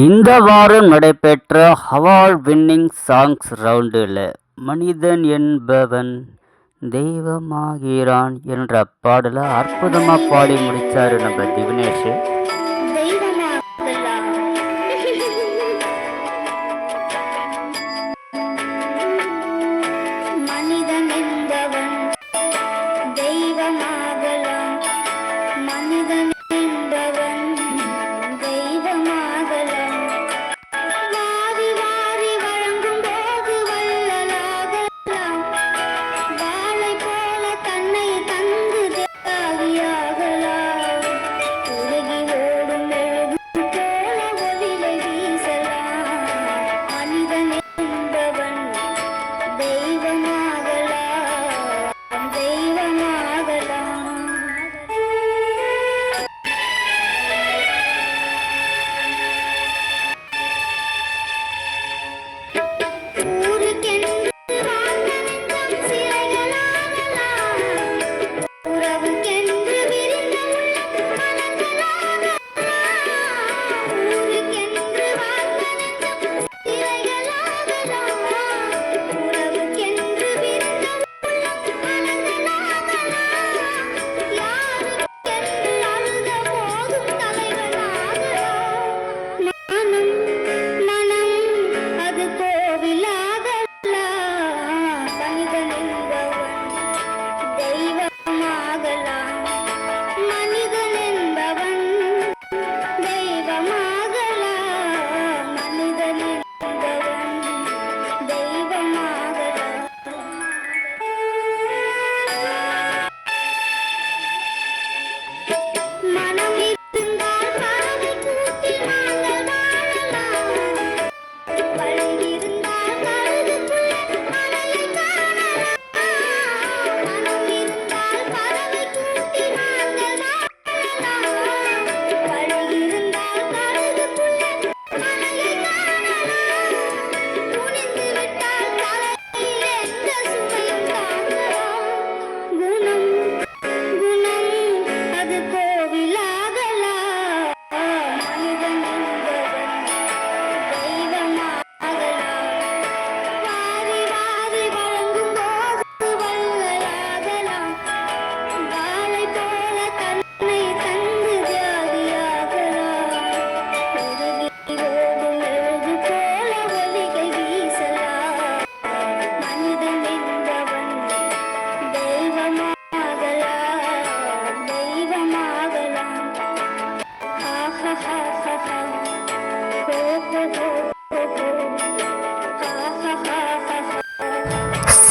இந்த வாரம் நடைபெற்ற ஹவால் வின்னிங் சாங்ஸ் ரவுண்டில் மனிதன் என்பவன் தெய்வமாகிறான் என்ற பாடலை அற்புதமாக பாடி முடித்தார் நம்ம திவினேஷ்.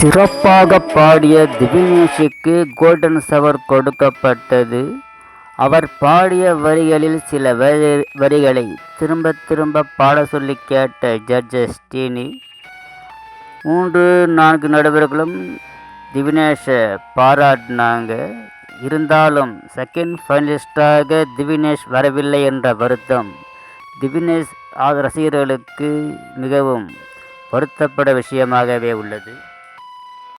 சிறப்பாக பாடிய திவினேஷுக்கு கோல்டன் சவர் கொடுக்கப்பட்டது. அவர் பாடிய வரிகளில் சில வரி வரிகளை திரும்ப திரும்ப பாட சொல்லி கேட்ட ஜட்ஜஸ் ஸ்டீனி மூன்று நான்கு நடுவர்களும் திவினேஷை பாராட்டினாங்க. இருந்தாலும் செகண்ட் ஃபைனலிஸ்டாக திவினேஷ் வரவில்லை என்ற வருத்தம் திவினேஷ் ரசிகர்களுக்கு மிகவும் வருத்தப்பட விஷயமாகவே உள்ளது.